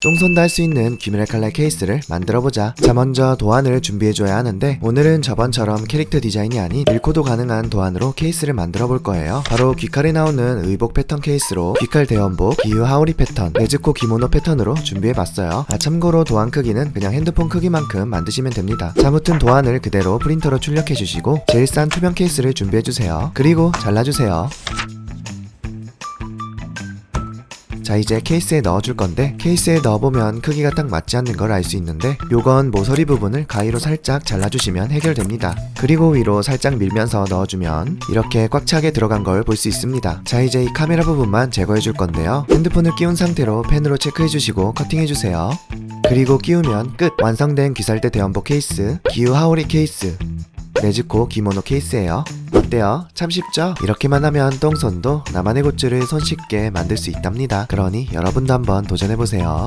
똥손도 할 수 있는 귀멸의 칼날 케이스를 만들어보자. 자, 먼저 도안을 준비해줘야 하는데, 오늘은 저번처럼 캐릭터 디자인이 아닌 밀코도 가능한 도안으로 케이스를 만들어 볼 거예요. 바로 귀칼에 나오는 의복 패턴 케이스로 귀칼 대원복, 기유 하오리 패턴, 네즈코 기모노 패턴으로 준비해봤어요. 아, 참고로 도안 크기는 그냥 핸드폰 크기만큼 만드시면 됩니다. 자, 아무튼 도안을 그대로 프린터로 출력해주시고, 제일 싼 투명 케이스를 준비해주세요. 그리고 잘라주세요. 자 이제 케이스에 넣어줄 건데 케이스에 넣어보면 크기가 딱 맞지 않는 걸 알 수 있는데 요건 모서리 부분을 가위로 살짝 잘라주시면 해결됩니다. 그리고 위로 살짝 밀면서 넣어주면 이렇게 꽉 차게 들어간 걸 볼 수 있습니다. 자 이제 이 카메라 부분만 제거해줄 건데요. 핸드폰을 끼운 상태로 펜으로 체크해주시고 커팅해주세요. 그리고 끼우면 끝! 완성된 귀살대 대원복 케이스 기우 하오리 케이스 네즈코 기모노 케이스예요. 어때요? 참 쉽죠? 이렇게만 하면 똥손도 나만의 굿즈를 손쉽게 만들 수 있답니다. 그러니 여러분도 한번 도전해보세요.